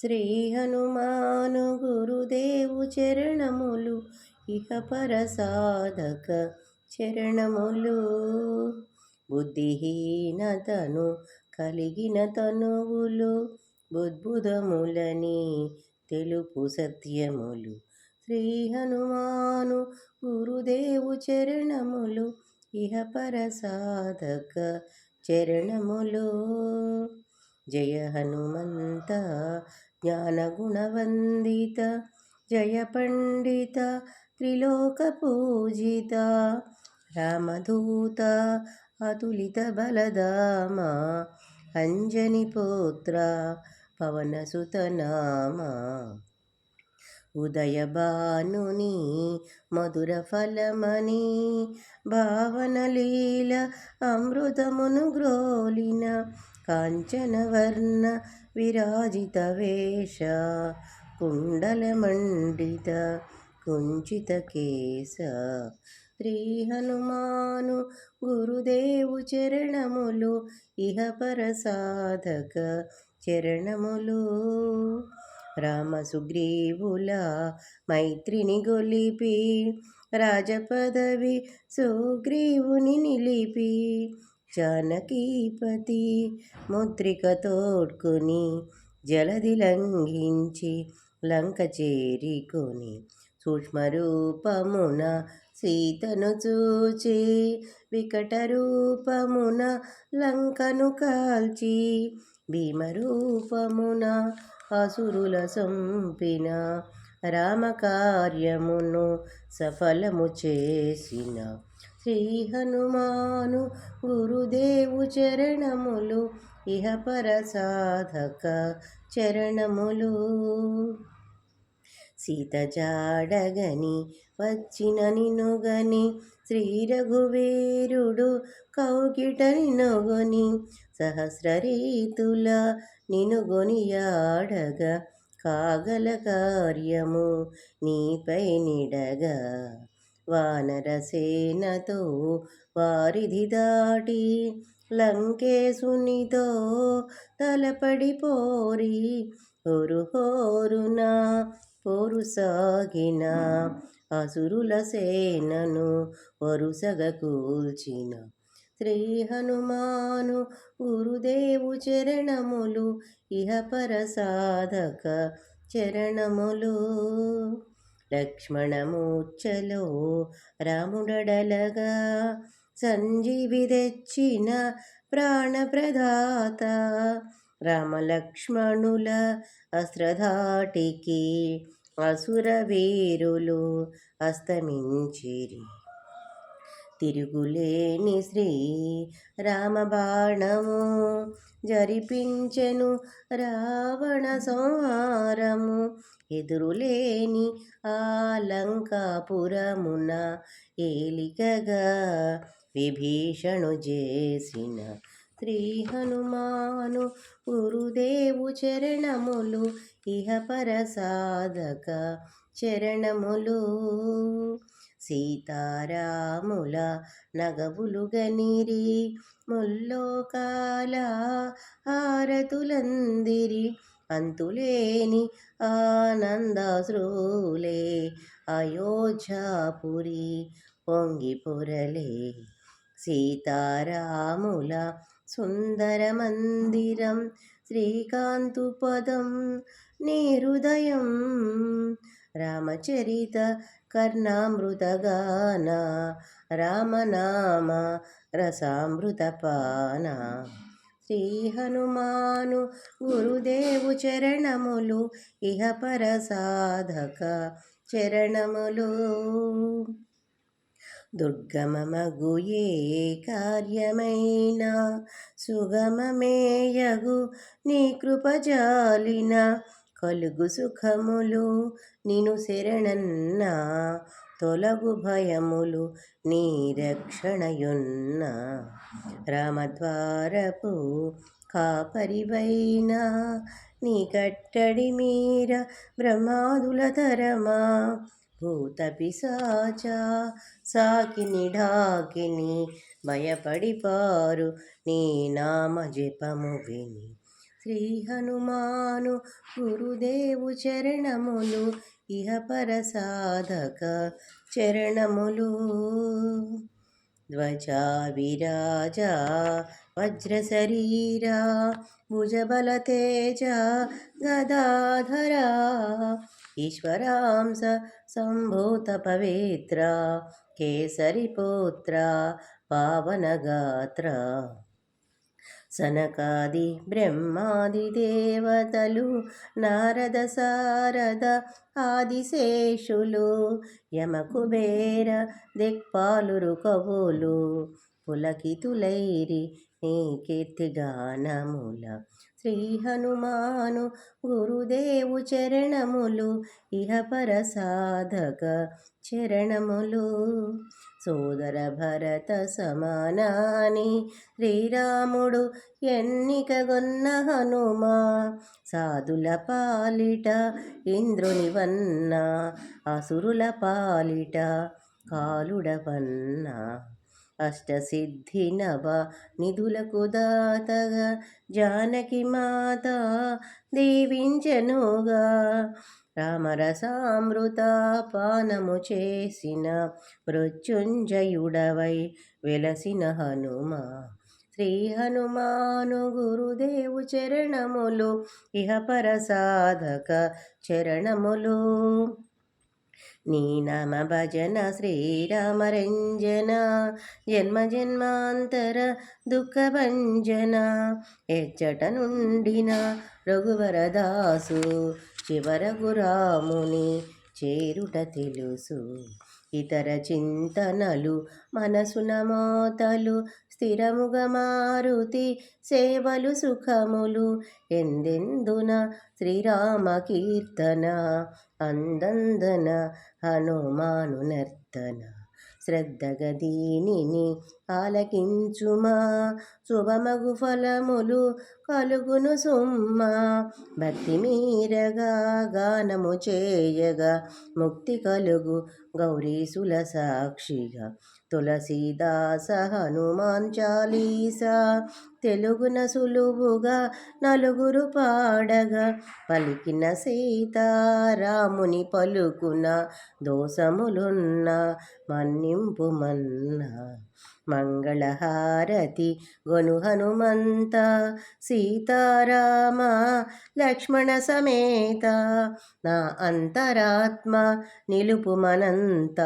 శ్రీ హనుమాను గురుదేవు చరణములు ఇహ పరసాధక చరణములు. బుద్ధిహీనతను కలిగిన తనువులు బుద్భుదములని తెలుపు సత్యములు. శ్రీ హనుమాను గురుదేవు చరణములు ఇహ పరసాధక చరణములు. జయ హనుమంత జ్ఞానగుణవందిత జయ పండిత త్రిలోక పూజిత రామదూత అతులిత బలదామ అంజని పుత్ర పవనసుతనామ ఉదయభానుని మధుర ఫలమని భావనలీల అమృతమును గ్రోలిన కాంచనవర్ణ విరాజిత వేష కుండలమండిత కుంచిత కేశ. శ్రీ హనుమాను గురుదేవు చరణములు ఇహ పర సాధక చరణములు. రామ జానకీపతి ముద్రిక తోడ్కొని జలది లంఘించి లంక చేరికొని సూక్ష్మరూపమున సీతను చూచి వికట రూపమున లంకను కాల్చి భీమరూపమున అసురుల సంపిన రామకార్యమును సఫలము చేసిన శ్రీ హనుమాను గురుదేవు చరణములు ఇహ పర సాధక చరణములు. సీత జాడగని వచ్చిన నినుగని శ్రీ రఘువీరుడు కౌకిట నినుగొని సహస్ర రీతుల నినుగొనియాడగా కాగల కార్యము నీపై నిడగా. వానరసేనతో వారిధి దాటి లంకేశునితో తలపడిపోరి. హోరు హోరున పోరు సాగిన అసురుల సేనను వరుసగా కూల్చిన. శ్రీ హనుమాను గురుదేవు చరణములు ఇహ పర సాధక చరణములు. లక్ష్మణమూర్చలో రాముడడలగా సంజీవి తెచ్చిన ప్రాణప్రదాత రామలక్ష్మణుల అస్త్రధాటికి అసురవీరులు అస్తమించిరి. తిరుగులేని శ్రీ రామబాణము జరిపించెను రావణ సంహారము ఎదురులేని ఆలంకాపురమున ఏలికగా విభీషణు చేసిన శ్రీ హనుమాను గురుదేవు చరణములు ఇహ సాధక చరణములు. సీతారాముల నగవులు గనిరి ముల్లోకాల హారతులందిరి. అంతులేని ఆనందాశ్రులే అయోధ్యాపురి పొంగి పొరలే సీతారాముల సుందర మందిరం శ్రీకాంతు పదం నిహృదయం రామచరిత కర్ణామృతగాన రామనామ రసామృతపాన శ్రీ హనుమాను గురుదేవు చరణములు ఇహ పర సాధక చరణములు. దుర్గమమగు ఏ కార్యమైన సుగమమేయగు నీ కృపజాలిన కలుగు సుఖములు నిను శరణన్న తొలగు భయములు నీ రక్షణయున్న రామద్వారపు కాపరివైనా నీ కట్టడి మీర బ్రహ్మాదుల తరమా భూత పిశాచ సాకిని ఢాకిని భయపడిపారు నీ నామ జపము విని. శ్రీ హనుమాను గురుదేవు చరణములు ఇహపర సాధక చరణములు. ధ్వజా విరాజా వజ్రశరీరా భుజబలతేజ గదాధరా ఈశ్వరాంస సంభూత పవిత్ర కేసరిపుత్ర పావనగాత్ర సనకాది బ్రహ్మాది దేవతలు నారద సారద ఆదిశేషులు యమకుబేర దిక్పాలురు కవులు పులకితులైరి నీ కీర్తిగానముల శ్రీ హనుమాను గురుదేవు చరణములు ఇహపర సాధక చరణములు. సోదర భరత సమానాని శ్రీరాముడు ఎన్నికగొన్న హనుమా సాధుల పాలిట ఇంద్రుని వన్న అసురుల పాలిట కాలుడవన్నా అష్టసిద్ధి నవ నిధులకు దాతగా జానకి మాత దీవించనుగా రామరసామృత పానము చేసిన మృత్యుంజయుడవై వెలసిన హనుమ శ్రీ హనుమాను గురుదేవు చరణములు ఇహపర సాధక చరణములు నీ నమ భజన శ్రీరామరంజన జన్మ జన్మాంతర దుఃఖభంజన ఎచ్చట నుండిన రఘువరదాసు చివరకు రాముని చేరుట తెలుసు. ఇతర చింతనలు మనసున మోతలు స్థిరముగా మారుతి సేవలు సుఖములు ఎందెందున? శ్రీరామ కీర్తన అందందన హనుమాను నర్తన. శ్రద్ధగ దీనిని ఆలకించుమా? శుభమగు ఫలములు కలుగును సుమ్మ? భక్తి మీరగా గానము చేయగా ముక్తి కలుగు గౌరీసుల సాక్షిగా. తులసీదాస హనుమాన్ చాలీసా తెలుగున సులువుగా నలుగురు పాడగా పలికిన సీతారాముని పలుకున దోషములున్న మన్నింపు మన్నా మంగళహారతి గొను హనుమంత సీతారామ లక్ష్మణ సమేత నా అంతరాత్మ నిలుపు మనంత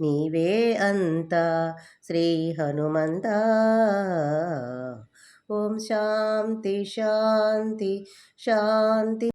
నీవే అంత శ్రీ హనుమంత. ఓం శాంతి శాంతి శాంతి.